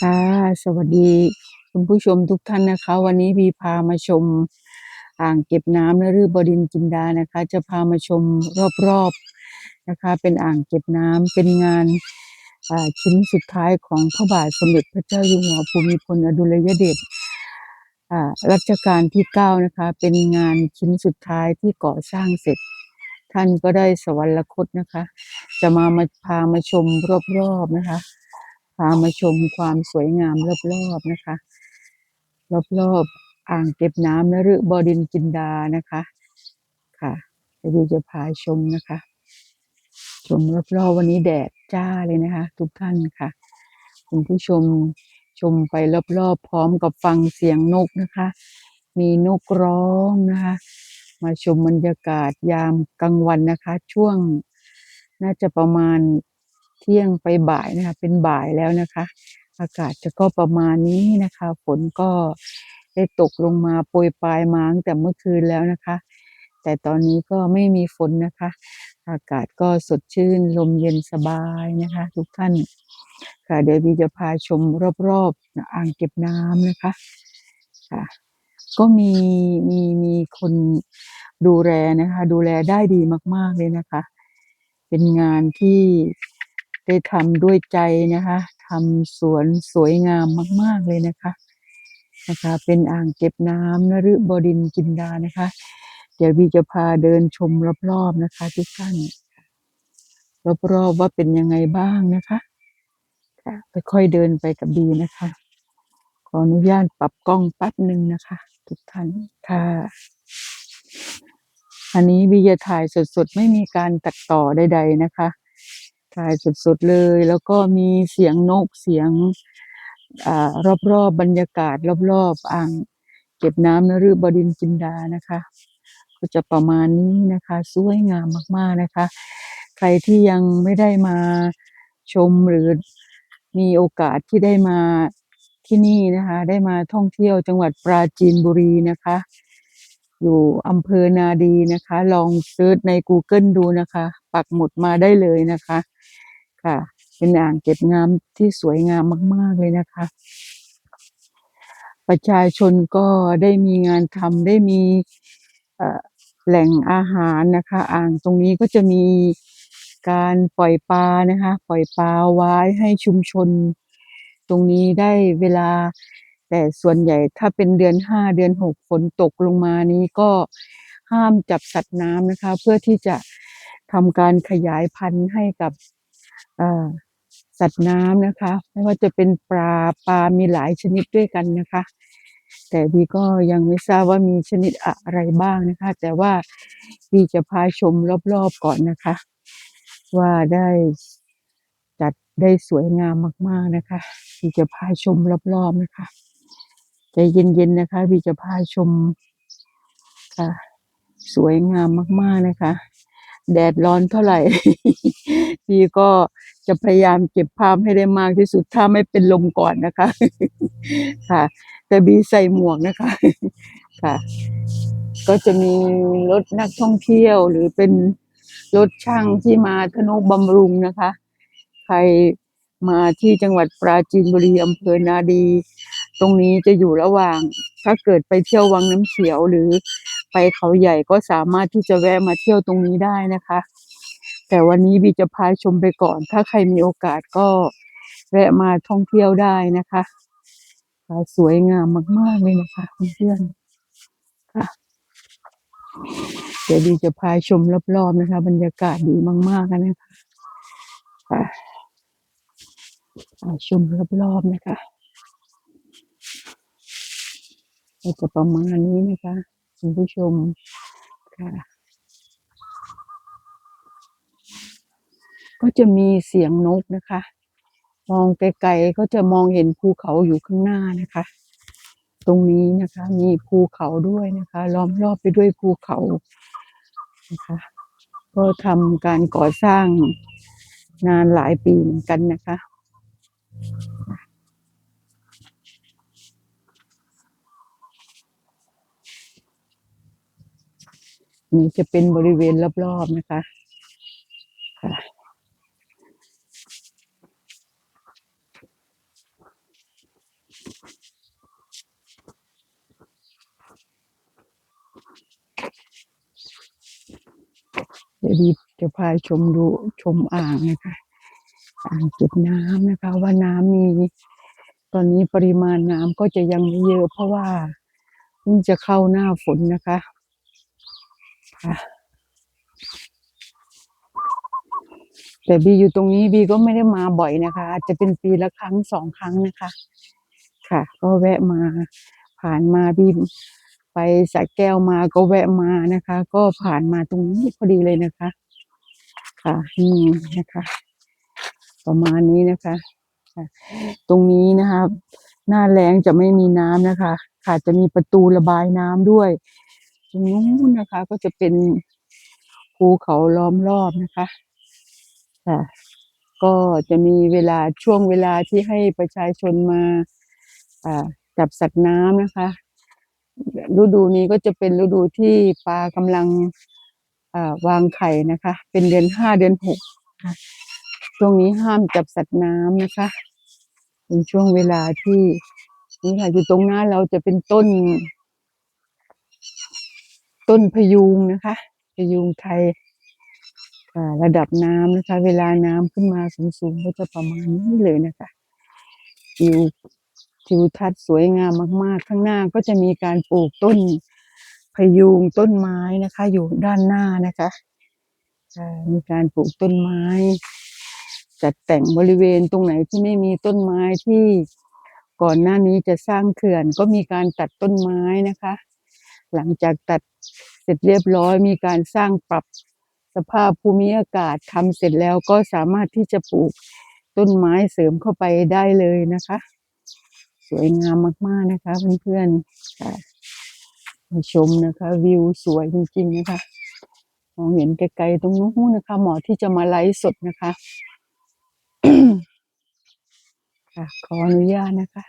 ค่ะ สวัสดีคุณผู้ชมทุกท่านนะคะ วันนี้บีพามาชม อ่างเก็บน้ำนฤบดินจินดานะคะ จะพามาชมรอบๆนะคะ เป็นอ่างเก็บน้ำเป็นงานชิ้นสุดท้ายของพระบาทสมเด็จพระเจ้าอยู่หัวภูมิพลอดุลยเดชรัชกาลที่เก้านะคะ เป็นงานชิ้นสุดท้ายที่ก่อสร้างเสร็จ ท่านก็ได้สวรรคตนะคะ จะมามาพามาชมรอบๆนะคะามาชมความสวยงามรอบๆนะคะ รอบๆอ่างเก็บน้ำนฤบดินจินดานะคะค่ะเดี๋ยวจะพาชมนะคะ ชมรอบๆวันนี้แดดจ้าเลยนะคะ ทุกท่านค่ะ คุณผู้ชมชมไปรอบๆพร้อมกับฟังเสียงนกนะคะ มีนกร้องนะคะ มาชมบรรยากาศยามกลางวันนะคะ ช่วงน่าจะประมาณ เที่ยงไปบ่ายนะคะ เป็นบ่ายแล้วนะคะ อากาศจะก็ประมาณนี้นะคะ ฝนก็ได้ตกลงมาโปรยปลายมาตั้งแต่เมื่อคืนแล้วนะคะ แต่ตอนนี้ก็ไม่มีฝนนะคะ อากาศก็สดชื่นลมเย็นสบายนะคะ ทุกท่าน ค่ะเดี๋ยวบีจะพาชมรอบๆอ่างเก็บน้ำนะคะค่ะก็มีมีมีคนดูแลนะคะ ดูแลได้ดีมาก ๆเลยนะคะ เป็นงานที่ ได้ทำด้วยใจนะคะทำสวนสวยงามมาก ๆ เลยนะคะนะคะ เป็นอ่างเก็บน้ำนฤบดินทร์จินดานะคะ เดี๋ยวบีจะพาเดินชมรอบๆนะคะทุกท่านรอบๆว่าเป็นยังไงบ้างนะคะค่ะค่อยๆเดินไปกับบีนะคะ ขออนุญาตปรับกล้องแป๊บหนึ่งนะคะ ทุกท่านค่ะอันนี้บีจะถ่ายสดๆ ไม่มีการตัดต่อใดๆนะคะ ถ่ายสดๆเลย แล้วก็มีเสียงนกเสียงอรอบๆบรรยากาศ รอบๆอ่างเก็บน้ำนฤบดินจินดานะคะ ก็จะประมาณนี้นะคะ สวยงามมากๆนะคะ ใครที่ยังไม่ได้มาชมหรือมีโอกาสที่ได้มาที่นี่นะคะ ได้มาท่องเที่ยวจังหวัดปราจีนบุรีนะคะ อยู่อำเภอนาดีนะคะ ลองเซิร์ชใน Google ดูนะคะ ปักหมุดมาได้เลยนะคะ ค่ะ เป็นอ่างเก็บน้ำที่สวยงามมาก ๆ เลยนะคะ ประชาชนก็ได้มีงานทำได้มีแหล่งอาหารนะคะ อ่างตรงนี้ก็จะมีการปล่อยปลานะคะ ปล่อยปลาไว้ให้ชุมชน ตรงนี้ได้เวลา แต่ส่วนใหญ่ถ้าเป็นเดือนห้าเดือนหกฝนตกลงมานี้ก็ห้ามจับสัตว์น้ำนะคะ เพื่อที่จะทำการขยายพันธุ์ให้กับ สัตว์น้ำนะคะ ไม่ว่าจะเป็นปลาปลามีหลายชนิดด้วยกันนะคะ แต่บีก็ยังไม่ทราบว่ามีชนิดอะไรบ้างนะคะ แต่ว่าบีจะพาชมรอบๆก่อนนะคะ ว่าได้จัดได้สวยงามมากๆนะคะบีจะพาชมรอบๆนะคะใจเย็นๆนะคะบีจะพาชมค่ะสวยงามมากๆนะคะ แดดร้อนเท่าไหร่บีก็จะพยายามเก็บภาพให้ได้มากที่สุดถ้าไม่เป็นลมก่อนนะคะ ค่ะ แต่บีใส่หมวกนะคะ ค่ะ ก็จะมีรถนักท่องเที่ยวหรือเป็นรถช่างที่มาทนุบำรุงนะคะ ใครมาที่จังหวัดปราจีนบุรีอำเภอนาดี ตรงนี้จะอยู่ระหว่าง ถ้าเกิดไปเที่ยววังน้ำเขียวหรือ ไปเขาใหญ่ก็สามารถที่จะแวะมาเที่ยวตรงนี้ได้นะคะ แต่วันนี้บีจะพาชมไปก่อน ถ้าใครมีโอกาสก็แวะมาท่องเที่ยวได้นะคะสวยงามมาก ๆ เลยนะคะเพื่อนค่ะเดี๋ยวบีจะพาชมรอบๆนะคะ บรรยากาศดีมาก ๆ นะคะค่ะพาชมรอบๆนะคะก็จะประมาณนี้นะคะ คุณผู้ชมค่ะก็จะมีเสียงนกนะคะ มองไกลๆก็จะมองเห็นภูเขาอยู่ข้างหน้านะคะ ตรงนี้นะคะ มีภูเขาด้วยนะคะ ล้อมรอบไปด้วยภูเขานะคะ ก็ทำการก่อสร้างนานหลายปีเหมือนกันนะคะ นี่จะเป็นบริเวณรอบๆนะคะค่ะเดี๋ยวดีจะพาชมดูชมอ่างนะคะอ่างเก็บน้ำนะคะ ว่าน้ำมี ตอนนี้ปริมาณน้ำก็จะยังไม่เยอะเพราะว่าเพิ่งจะเข้าหน้าฝนนะคะ ค่ะแต่บีอยู่ตรงนี้บีก็ไม่ได้มาบ่อยนะคะ อาจจะเป็นปีละครั้งสองครั้งนะคะ ค่ะ ก็แวะมาผ่านมาบีไปสระแก้วมาก็แวะมานะคะ ก็ผ่านมาตรงนี้พอดีเลยนะคะ ค่ะนี่นะคะ ประมาณนี้นะคะตรงนี้นะคะ หน้าแล้งจะไม่มีน้ำนะคะค่ะจะมีประตูระบายน้ำด้วย ตรงนู้นนะคะ ก็จะเป็นภูเขาล้อมรอบนะคะค่ะก็จะมีเวลาช่วงเวลาที่ให้ประชาชนมาจับสัตว์น้ำนะคะ ฤดูนี้ก็จะเป็นฤดูที่ปลากำลังวางไข่นะคะ เป็นเดือนห้าเดือนหกช่วงนี้ห้ามจับสัตว์น้ำนะคะ เป็นช่วงเวลาที่นี่ค่ะอยู่ตรงหน้าเราจะเป็นต้น ต้นพยูงนะคะพยูงไทยระดับน้ำนะคะ เวลาน้ำขึ้นมาสูงๆก็จะประมาณนี้เลยนะคะทิวทิวทัศน์สวยงามมาก ๆ ข้างหน้าก็จะมีการปลูกต้นพยูงต้นไม้นะคะ อยู่ด้านหน้านะคะมีการปลูกต้นไม้ จัดแต่งบริเวณตรงไหนที่ไม่มีต้นไม้ที่ก่อนหน้านี้จะสร้างเขื่อนก็มีการตัดต้นไม้นะคะ หลังจากตัด ร็จเรียบร้อย มีการสร้างปรับสภาพภูมิอากาศทำเสร็จแล้วก็สามารถที่จะปลูกต้นไม้เสริมเข้าไปได้เลยนะคะ สวยงามมากๆนะคะเพื่อนๆค่ะมาชมนะคะ วิวสวยจริงๆนะคะมองเห็นไกลๆตรงนู้นนะคะ หมอที่จะมาไลฟ์สดนะคะค่ะขออนุญาตนะคะ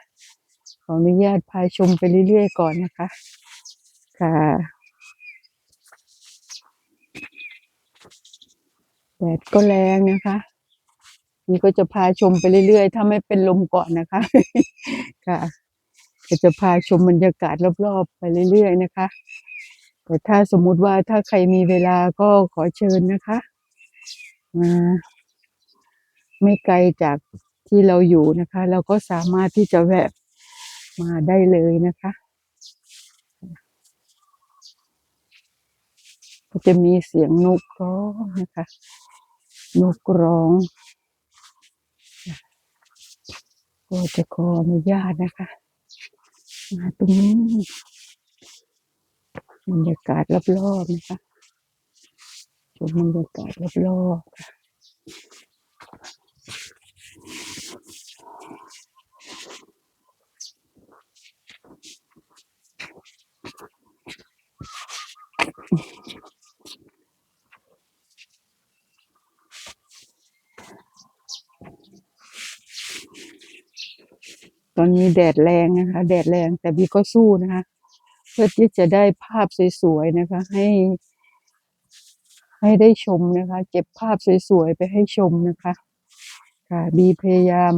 ขออนุญาตพาชมไปเรื่อยๆก่อนนะคะ ค่ะ แดดก็แรงนะคะนี่ก็จะพาชมไปเรื่อยๆ ถ้าไม่เป็นลมก่อนนะคะ ค่ะ ก็จะพาชมบรรยากาศรอบๆ ไปเรื่อยๆ นะคะ แต่ถ้าสมมุติว่าถ้าใครมีเวลาก็ขอเชิญนะคะมาไม่ไกลจากที่เราอยู่นะคะ เราก็สามารถที่จะแวะมาได้เลยนะคะก็จะมีเสียงนกร้องนะคะ นกร้อง ก็จะขออนุญาตนะคะ มาตรงนี้บรรยากาศรอบๆนะคะชมบรรยากาศรอบๆค่ะต อนนี้แดดแรงนะคะ แดดแรงแต่บีก็สู้นะคะ เพื่อที่จะได้ภาพสวยๆนะคะ ให้ ให้ได้ชมนะคะ เก็บภาพสวยๆไปให้ชมนะคะ ค่ะบีพยายาม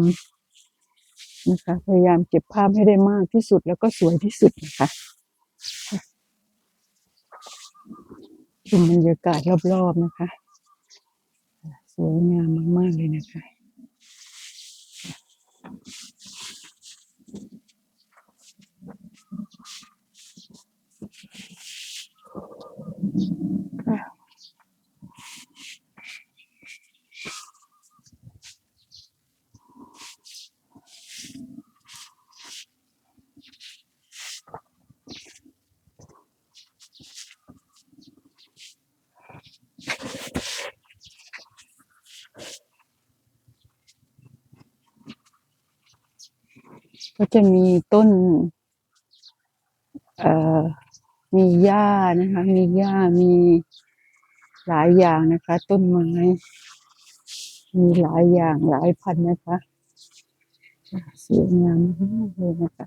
นะคะ พยายามเก็บภาพให้ได้มากที่สุดแล้วก็สวยที่สุดนะคะชมบรรยากาศรอบๆนะคะ สวยงามมากๆเลยนะคะค่ะ ก็จะมีต้น เอ่อ มีหญ้านะคะ มีหญ้า มีหลายอย่างนะคะ ต้นไม้ มีหลายอย่างหลายพันนะคะสวยงามมากเลยนะคะ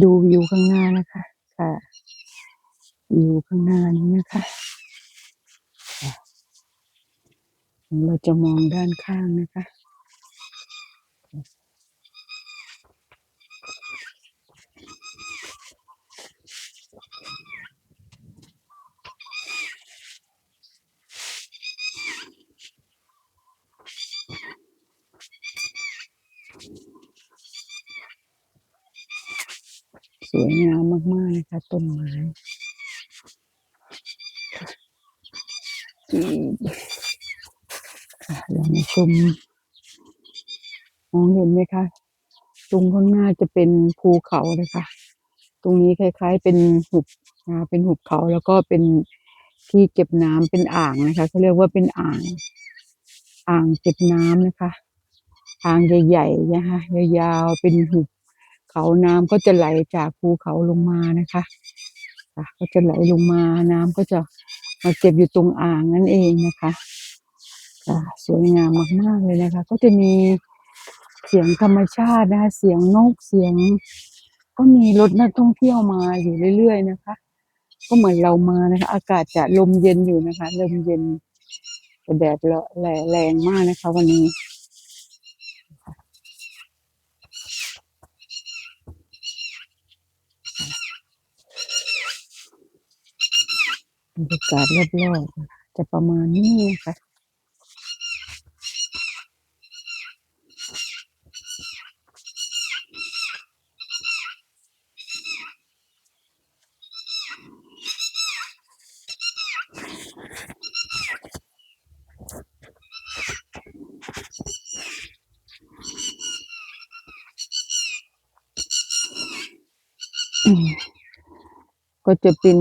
ดูวิวข้างหน้านะคะ ค่ะ วิวข้างหน้านี้นะคะค่ะเราจะมองด้านข้างนะคะ สวยงามมาก ๆ นะคะ ต้นไม้อืมค่ะเรามาชมมองเห็นไหมคะ ตรงข้างหน้าจะเป็นภูเขานะคะ ตรงนี้คล้าย ๆ เป็นหุบนะเป็นหุบเขาแล้วก็เป็นที่เก็บน้ำเป็นอ่างนะคะเขาเรียกว่าเป็นอ่าง อ่างเก็บน้ำนะคะ อ่างใหญ่ๆนะคะยาวๆเป็นหุบ เขาน้ำก็จะไหลจากภูเขาลงมานะคะค่ะก็จะไหลลงมาน้ำก็จะมาเก็บอยู่ตรงอ่างนั่นเองนะคะค่ะสวยงามมากๆเลยนะคะ ก็จะมีเสียงธรรมชาตินะคะเสียงนกเสียง ก็มีรถนักท่องเที่ยวมาอยู่เรื่อย ๆ นะคะ ก็เหมือนเรามานะคะ อากาศจะลมเย็นอยู่นะคะลมเย็นแต่แดดละแรงมากนะคะ วันนี้ บรรยากาศรอบๆนะคะจะประมาณนี้นะคะอืม ก็จะเป็น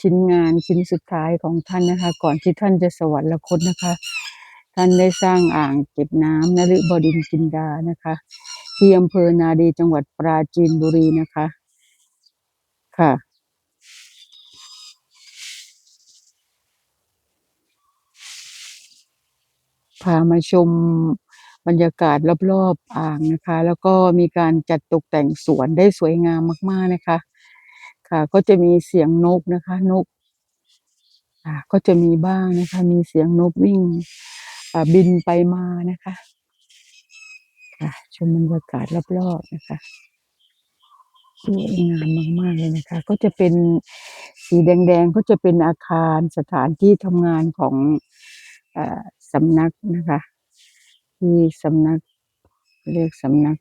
ชิ้นงานชิ้นสุดท้ายของท่านนะคะ ก่อนที่ท่านจะสวรรคตนะคะ ท่านได้สร้างอ่างเก็บน้ำนฤบดินจินดานะคะ ที่อำเภอนาดีจังหวัดปราจีนบุรีนะคะค่ะ พามาชมบรรยากาศรอบๆอ่างนะคะ แล้วก็มีการจัดตกแต่งสวนได้สวยงามมากๆนะคะ ค่ะ ก็จะมีเสียงนกนะคะ นกอ่าก็จะมีบ้างนะคะ มีเสียงนกวิ่งอ่าบินไปมานะคะค่ะชมบรรยากาศรอบๆนะคะสวยงามมากๆเลยนะคะ ก็จะเป็นสีแดงๆ ก็จะเป็นอาคารสถานที่ทำงานของอ่าสำนักนะคะที่สำนักเรียกสำนัก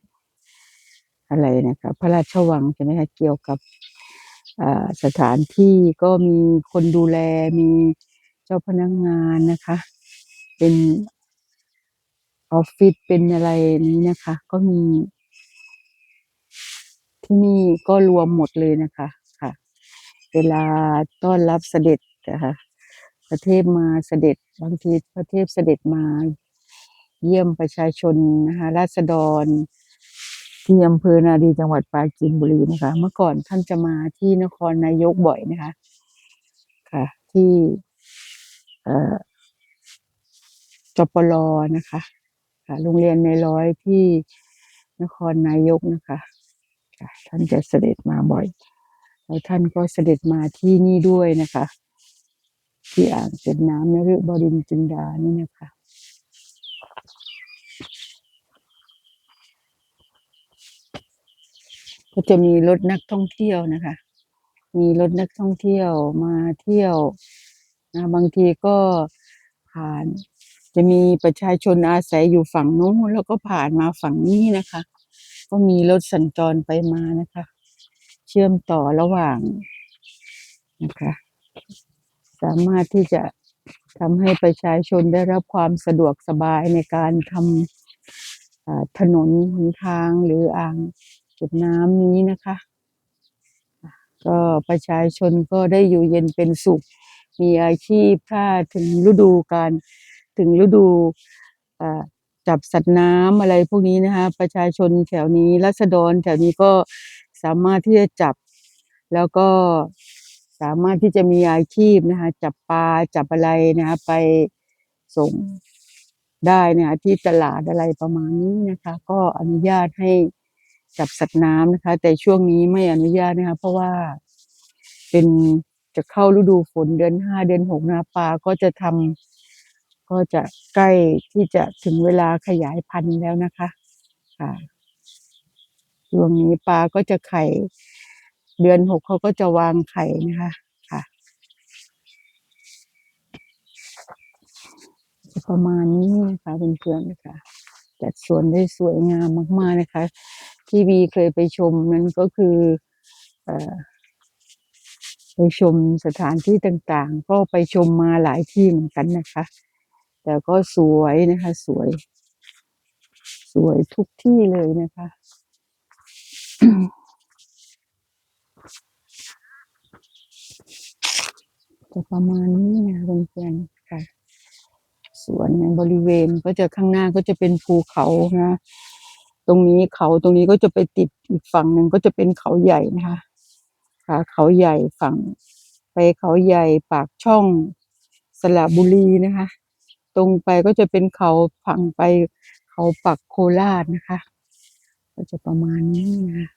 อะไรนะคะ พระราชวังใช่ไหมคะเกี่ยวกับ สถานที่ก็มีคนดูแลมีเจ้าพนักงานนะคะ เป็นออฟฟิศเป็นอะไรนี้นะคะ ก็มี ที่นี่ก็รวมหมดเลยนะคะค่ะ เวลาต้อนรับเสด็จนะคะพระเทพมาเสด็จบางทีพระเทพเสด็จมา เยี่ยมประชาชนนะคะราษฎร ที่อำเภอนาดีจังหวัดปราจีนบุรีนะคะ เมื่อก่อนท่านจะมาที่นครนายกบ่อยนะคะ ค่ะ ที่เอ่อจปร.นะคะค่ะโรงเรียนในร้อยที่นครนายกนะคะค่ะท่านจะเสด็จมาบ่อยแล้วท่านก็เสด็จมาที่นี่ด้วยนะคะ ที่อ่างเก็บน้ำนฤบดินทร์จินดานี่นะคะ ก็จะมีรถนักท่องเที่ยวนะคะ มีรถนักท่องเที่ยวมาเที่ยวนะบางทีก็ผ่าน จะมีประชาชนอาศัยอยู่ฝั่งนู้นแล้วก็ผ่านมาฝั่งนี้นะคะ ก็มีรถสัญจรไปมานะคะ เชื่อมต่อระหว่างนะคะ สามารถที่จะทำให้ประชาชนได้รับความสะดวกสบายในการทำถนนหนทางหรืออ่าง เก็บน้ำนี้นะคะ ก็ประชาชนก็ได้อยู่เย็นเป็นสุข มีอาชีพถ้าถึงฤดูกาลถึงฤดูจับสัตว์น้ำอะไรพวกนี้นะคะ ประชาชนแถวนี้ราษฎรแถวนี้ก็สามารถที่จะจับ แล้วก็สามารถที่จะมีอาชีพนะคะ จับปลาจับอะไรนะคะไปส่งได้นะคะที่ตลาดอะไรประมาณนี้นะคะ ก็อนุญาตให้ จับสัตว์น้ำนะคะ แต่ช่วงนี้ไม่อนุญาตนะคะ เพราะว่าเป็นจะเข้าฤดูฝนเดือนห้าเดือนหกนะปลาก็จะทำก็จะใกล้ที่จะถึงเวลาขยายพันธุ์แล้วนะคะค่ะช่วงนี้ปลาก็จะไข่ เดือนหกเขาก็จะวางไข่นะคะค่ะ ประมาณนี้นะคะเพื่อนๆนะคะจัดสวนได้สวยงามมากๆนะคะ ที่บีเคยไปชมนั้นก็คืออไปชมสถานที่ต่างๆ ก็ไปชมมาหลายที่เหมือนกันนะคะ แต่ก็สวยนะคะ สวย สวยทุกที่เลยนะคะจะประมาณนี้นะเพื่อนๆค่ะ สวนในบริเวณก็จะข้างหน้าก็จะเป็นภูเขานะ ตรงนี้เขาตรงนี้ก็จะไปติดอีกฝั่งหนึ่งก็จะเป็นเขาใหญ่นะคะค่ะเขาใหญ่ฝั่ง ไปเขาใหญ่ปากช่องสระบุรีนะคะ ตรงไปก็จะเป็นเขาฝั่งไปเขาปักโคราชนะคะ ก็จะประมาณนี้นะ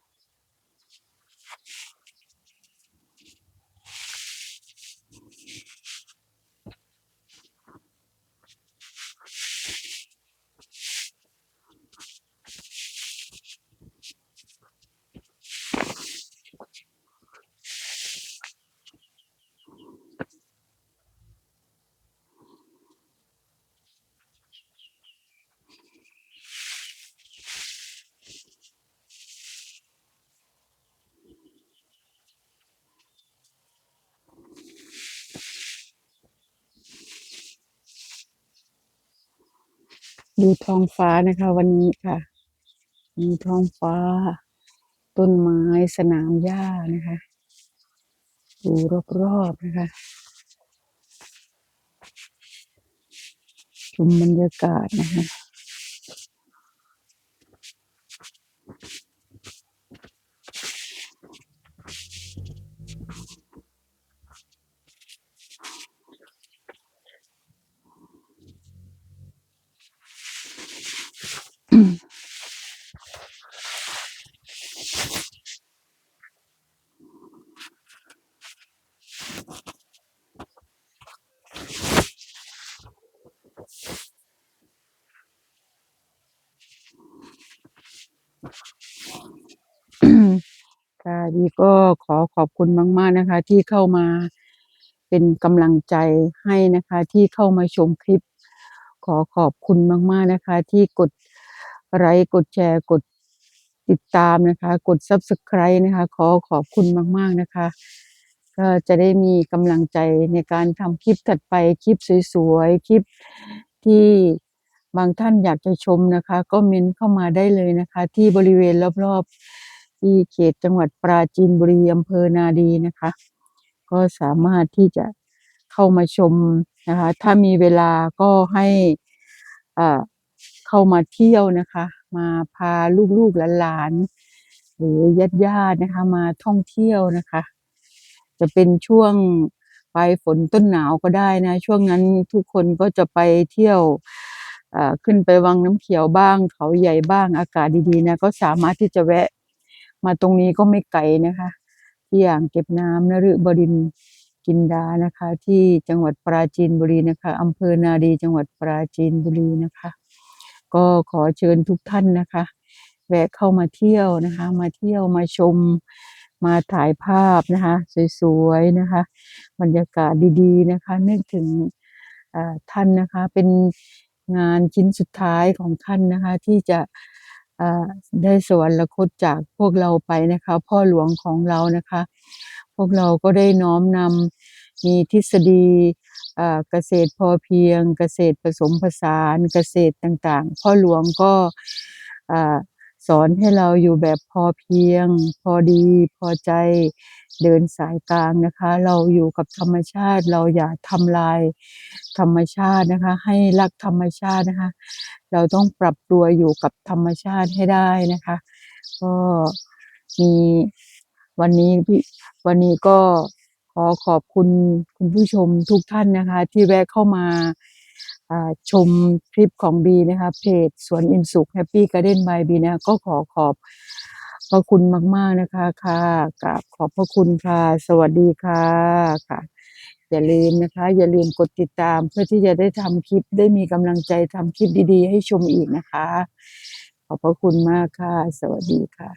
ดูท้องฟ้านะคะ วันนี้ค่ะมีท้องฟ้า ต้นไม้สนามหญ้านะคะ ดูรอบๆนะคะชมบรรยากาศนะคะ ค่ะดีก็ขอขอบคุณมาก ๆ นะคะ ที่เข้ามาเป็นกำลังใจให้นะคะ ที่เข้ามาชมคลิป ขอขอบคุณมาก ๆ นะคะ ที่กด ไลค์กดแชร์กดติดตามนะคะ กด Subscribe นะคะ ขอขอบคุณมาก ๆ นะคะ ก็จะได้มีกำลังใจในการทำคลิปถัดไปคลิปสวยๆ คลิปที่บางท่านอยากจะชมนะคะ ก็เมนเข้ามาได้เลยนะคะ ที่บริเวณรอบๆ ที่เขตจังหวัดปราจีนบุรีอำเภอนาดีนะคะ ก็สามารถที่จะเข้ามาชมนะคะ ถ้ามีเวลาก็ให้อ่า เข้ามาเที่ยวนะคะ มาพาลูกๆหลานๆหรือญาติๆนะคะ มาท่องเที่ยวนะคะ จะเป็นช่วงปลายฝนต้นหนาวก็ได้นะ ช่วงนั้นทุกคนก็จะไปเที่ยวขึ้นไปวังน้ำเขียวบ้าง เขาใหญ่บ้างอากาศดีๆนะก็สามารถที่จะแวะ มาตรงนี้ก็ไม่ไกลนะคะ ที่อ่างเก็บน้ำนฤบดินกินดานะคะ ที่จังหวัดปราจีนบุรีนะคะอำเภอนาดีจังหวัดปราจีนบุรีนะคะ ก็ขอเชิญทุกท่านนะคะ แวะเข้ามาเที่ยวนะคะ มาเที่ยวมาชมมาถ่ายภาพนะคะ สวยๆนะคะ บรรยากาศดีๆนะคะนึกถึงท่านนะคะเป็นงานชิ้นสุดท้ายของท่านนะคะ ที่จะได้สวรรคตจากพวกเราไปนะคะ พ่อหลวงของเรานะคะ พวกเราก็ได้น้อมนำมีทฤษฎี เกษตรพอเพียง เกษตรผสมผสานเกษตรต่างๆ พ่อหลวงก็สอนให้เราอยู่แบบพอเพียง พอดีพอใจเดินสายกลางนะคะ เราอยู่กับธรรมชาติเราอย่าทำลายธรรมชาตินะคะ ให้รักธรรมชาตินะคะ เราต้องปรับตัวอยู่กับธรรมชาติให้ได้นะคะ ก็มีวันนี้วันนี้ก็ ขอขอบคุณคุณผู้ชมทุกท่านนะคะ ที่แวะเข้ามาชมคลิปของบีนะคะเพจสวนอินสุขแฮปปี้การ์เด้นบายบีนะก็ขอขอบพระคุณมาก ๆนะคะค่ะกราบขอบพระคุณค่ะ สวัสดีค่ะค่ะ อย่าลืมนะคะ อย่าลืมกดติดตามเพื่อที่จะได้ทำคลิปได้มีกำลังใจทำคลิปดีๆ ให้ชมอีกนะคะ ขอบพระคุณมากค่ะ สวัสดีค่ะ